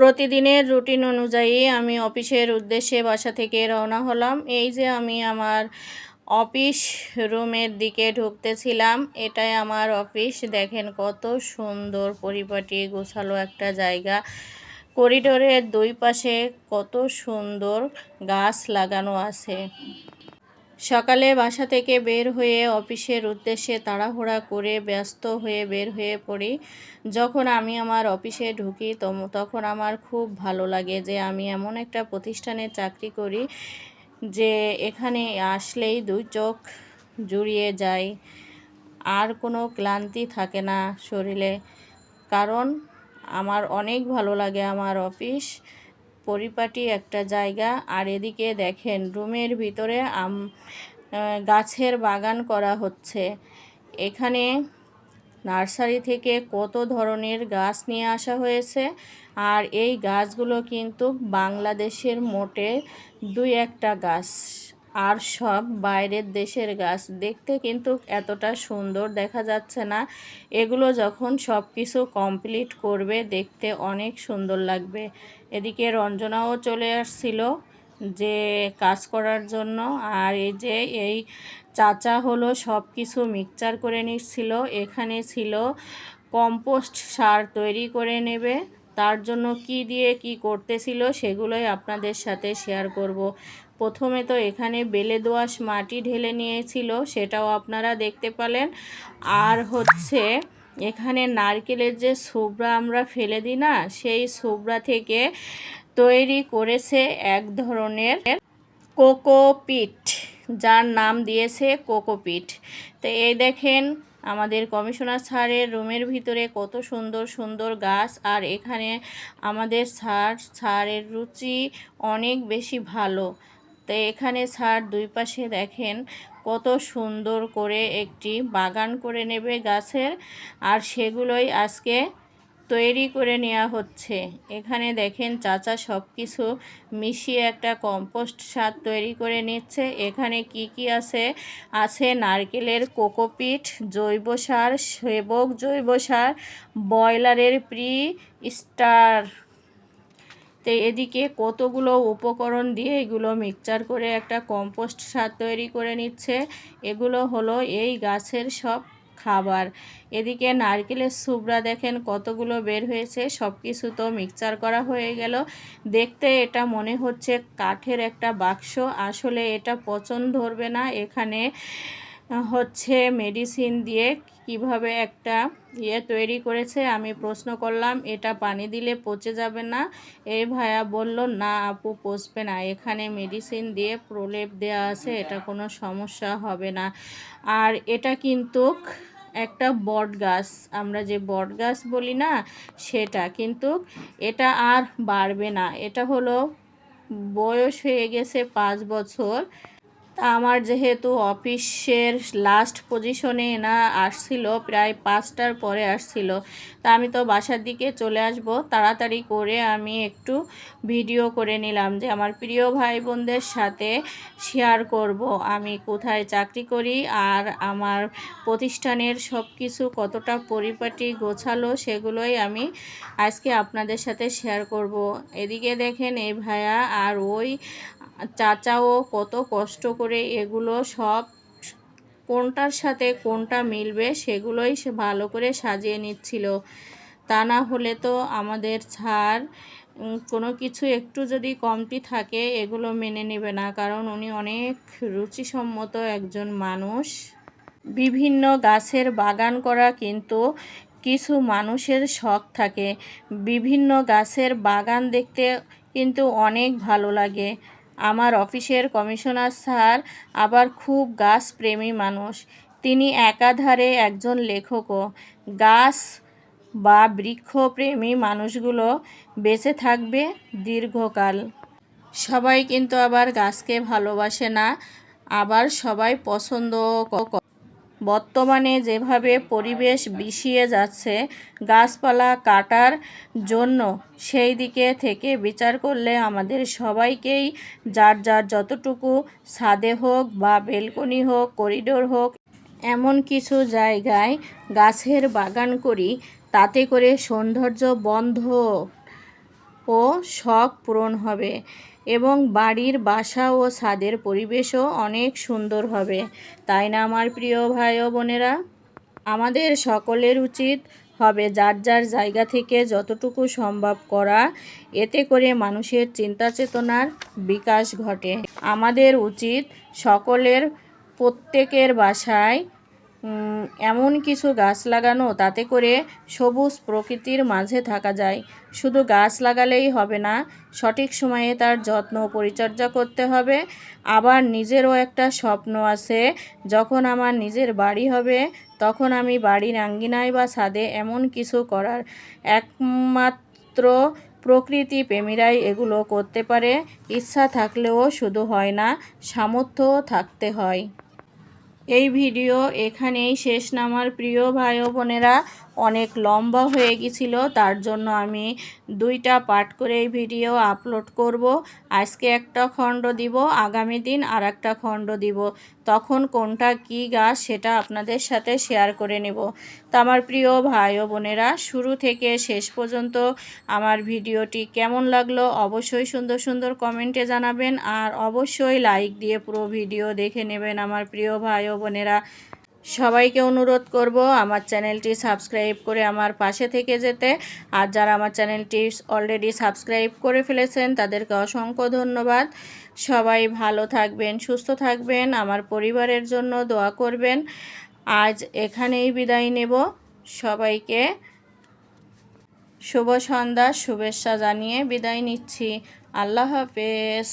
প্রতিদিনের রুটিন অনুযায়ী আমি অফিসের উদ্দেশ্যে বাসা থেকে রওনা হলাম। এই যে আমি আমার অফিস রুমের দিকে ঢুকতেছিলাম, এটাই আমার অফিস। দেখেন কত সুন্দর পরিপাটি, গোছালো একটা জায়গা। করিডোরের দুই পাশে কত সুন্দর গাছ লাগানো আছে। সকালে বাসা থেকে বের হয়ে অফিসের উদ্দেশ্যে তাড়াহুড়া করে ব্যস্ত হয়ে বের হয়ে পড়ি। যখন আমি আমার অফিসে ঢুকি তখন আমার খুব ভালো লাগে যে আমি এমন একটা প্রতিষ্ঠানে চাকরি করি যে এখানে আসলেই দুই চোখ জুড়িয়ে যায়। আর কোনো ক্লান্তি থাকে না শরীরে। কারণ আমার অনেক ভালো লাগে আমার অফিস। পরিপাটি একটা জায়গা, আর এদিকে দেখেন রুমের ভিতরে আম গাছের বাগান করা হচ্ছে। এখানে নার্সারি থেকে কত ধরনের গাছ নিয়ে আসা হয়েছে, আর এই গাছগুলো কিন্তু বাংলাদেশের মোটে দুই একটা গাছ। আর সব বাইরের দেশের গাছ। দেখতে কিন্তু এতটা সুন্দর দেখা যাচ্ছে না। এগুলো যখন সব কিছু কমপ্লিট করবে, দেখতে অনেক সুন্দর লাগবে। এদিকে রঞ্জনাও চলে আসছিল যে কাজ করার জন্য। আর এই যে এই চাচা হলো সব কিছু মিক্সচার করে নিচ্ছিল। এখানে ছিল কম্পোস্ট সার তৈরি করে নেবে। তার জন্য কি দিয়ে কি করতেছিল সেগুলোই আপনাদের সাথে শেয়ার করব। প্রথমে তো এখানে বেলে দোআঁশ মাটি ঢেলে নিয়েছিল, সেটাও আপনারা দেখতে পেলেন। আর হচ্ছে এখানে নারকেলের যে সুবড়া আমরা ফেলে দিই না, সেই সুবড়া থেকে তৈরি করেছে এক ধরনের কোকোপিট, যার নাম দিয়েছে কোকোপিট। তো এই দেখেন আমাদের কমিশনার স্যারের রুমের ভিতরে কত সুন্দর সুন্দর গাছ, আর এখানে আমাদের স্যার, স্যারের রুচি অনেক বেশি ভালো। তো এখানে স্যার দুই পাশে দেখেন কত সুন্দর করে একটি বাগান করে নেবে গাছের, আর সেগুলোই আজকে তৈরি করে নেওয়া হচ্ছে। এখানে দেখেন চাচা সব কিছু মিশিয়ে একটা কম্পোস্ট সার তৈরি করে নিচ্ছে। এখানে কি কি আছে? আছে নারকেলের কোকোপিট, জৈব সার, সেবক জৈব সার, ব্রয়লারের প্রি, স্টার। তো এদিকে কতগুলো উপকরণ দিয়ে এগুলো মিক্সচার করে একটা কম্পোস্ট সার তৈরি করে নিচ্ছে। এগুলো হলো এই গাছের সব খাবার। এদিকে নারকেলের সুবড়া দেখেন, কতগুলো বের হয়েছে সব কিছু তো মিক্সচার করা হয়ে গেল। দেখতে এটা মনে হচ্ছে কাঠের একটা বাক্স। আসলে এটা পচন ধরবে না। এখানে হচ্ছে মেডিসিন দিয়ে কীভাবে একটা ইয়ে তৈরি করেছে, আমি প্রশ্ন করলাম। এটা পানি দিলে পচে যাবে না? এই ভাইয়া বলল, না আপু, পচবে না। এখানে মেডিসিন দিয়ে প্রলেপ দেওয়া আছে, এটা কোনো সমস্যা হবে না। আর এটা কিন্তু একটা বট গাছ, আমরা যে বট গাছ বলি না, সেটা। কিন্তু এটা আর বাড়বে না। এটা হলো বয়স হয়ে গেছে পাঁচ বছর। আমার যেহেতু অফিসের লাস্ট পজিশনে না আসছিল, প্রায় পাঁচটার পরে আসছিল। তা আমি তো বাসার দিকে চলে আসব। তাড়াতাড়ি করে আমি একটু ভিডিও করে নিলাম যে আমার প্রিয় ভাই বোনদের সাথে শেয়ার করব। আমি কোথায় চাকরি করি আর আমার প্রতিষ্ঠানের সব কিছু কতটা পরিপাটি গোছালো সেগুলোই আমি আজকে আপনাদের সাথে শেয়ার করব। এদিকে দেখেন এই ভাইয়া আর ওই চাচাও কত কষ্ট করে এগুলো সব কোনটার সাথে কোনটা মিলবে সেগুলোই সে ভালো করে সাজিয়ে নিচ্ছিল। তা না হলে তো আমাদের ছাড় কোনো কিছু একটু যদি কমতি থাকে এগুলো মেনে নেবে না, কারণ উনি অনেক রুচিসম্মত একজন মানুষ। বিভিন্ন গাছের বাগান করা কিন্তু কিছু মানুষের শখ থাকে। বিভিন্ন গাছের বাগান দেখতে কিন্তু অনেক ভালো লাগে। আমার অফিসের কমিশনার স্যার আবার খুব গাছ প্রেমী মানুষ। তিনি একাধারে একজন লেখকও গাছ বা বৃক্ষপ্রেমী মানুষগুলো বেঁচে থাকবে দীর্ঘকাল। সবাই কিন্তু আবার গাছকে ভালোবাসে না, আবার সবাই পছন্দ বর্তমানে যেভাবে পরিবেশ বিষিয়ে যাচ্ছে, গাছপালা কাটার জন্য সেই দিকে থেকে বিচার করলে আমাদের সবাইকেই যার যার যতটুকু ছাদে হোক বা বেলকনি হোক, করিডোর হোক, এমন কিছু জায়গায় গাছের বাগান করি, তাতে করে সৌন্দর্য বন্ধ ও শখ পূরণ হবে। এবং বাড়ির বাসা ও ছাদের পরিবেশও অনেক সুন্দর হবে। তাই না, আমার প্রিয় ভাই ও বোনেরা? আমাদের সকলের উচিত হবে যার যার জায়গা থেকে যতটুকু সম্ভব করা। এতে করে মানুষের চিন্তা চেতনার বিকাশ ঘটে। আমাদের উচিত সকলের প্রত্যেকের বাসায় এমন কিছু গাছ লাগানো তাতে করে সবুজ প্রকৃতির মাঝে থাকা যায়। শুধু গাছ লাগালেই হবে না, সঠিক সময়ে তার যত্ন পরিচর্যা করতে হবে। আবার নিজেরও একটা স্বপ্ন আছে, যখন আমার নিজের বাড়ি হবে, তখন আমি বাড়ির আঙ্গিনায় বা ছাদে এমন কিছু করার একমাত্র প্রকৃতি প্রেমীরাই এগুলো করতে পারে। ইচ্ছা থাকলেও শুধু হয় না, সামর্থ্যও থাকতে হয়। এই ভিডিও এখানেই শেষ নামার প্রিয় ভাই বোনেরা। অনেক লম্বা হয়ে গেছিল, তার জন্য আমি দুইটা পার্ট করে এই ভিডিও আপলোড করব। আজকে একটা খণ্ড দিব, আগামী দিন আর একটা খণ্ড দিব। তখন কোনটা কি গাছ সেটা আপনাদের সাথে শেয়ার করে নেব। তো আমার প্রিয় ভাই ও বোনেরা, শুরু থেকে শেষ পর্যন্ত আমার ভিডিওটি কেমন লাগল অবশ্যই সুন্দর সুন্দর কমেন্টে জানাবেন, আর অবশ্যই লাইক দিয়ে পুরো ভিডিও দেখে নেবেন আমার প্রিয় ভাই ও বোনেরা। সবাইকে অনুরোধ করব আমার চ্যানেলটি সাবস্ক্রাইব করে আমার পাশে থেকে যেতে। আর যারা আমার চ্যানেলটি অলরেডি সাবস্ক্রাইব করে ফেলেছেন, তাদেরকে অসংখ্য ধন্যবাদ। সবাই ভালো থাকবেন, সুস্থ থাকবেন, আমার পরিবারের জন্য দোয়া করবেন। আজ এখানেই বিদায় নেব। সবাইকে শুভ সন্ধ্যা, শুভেচ্ছা জানিয়ে বিদায় নিচ্ছি। আল্লাহ হাফেজ।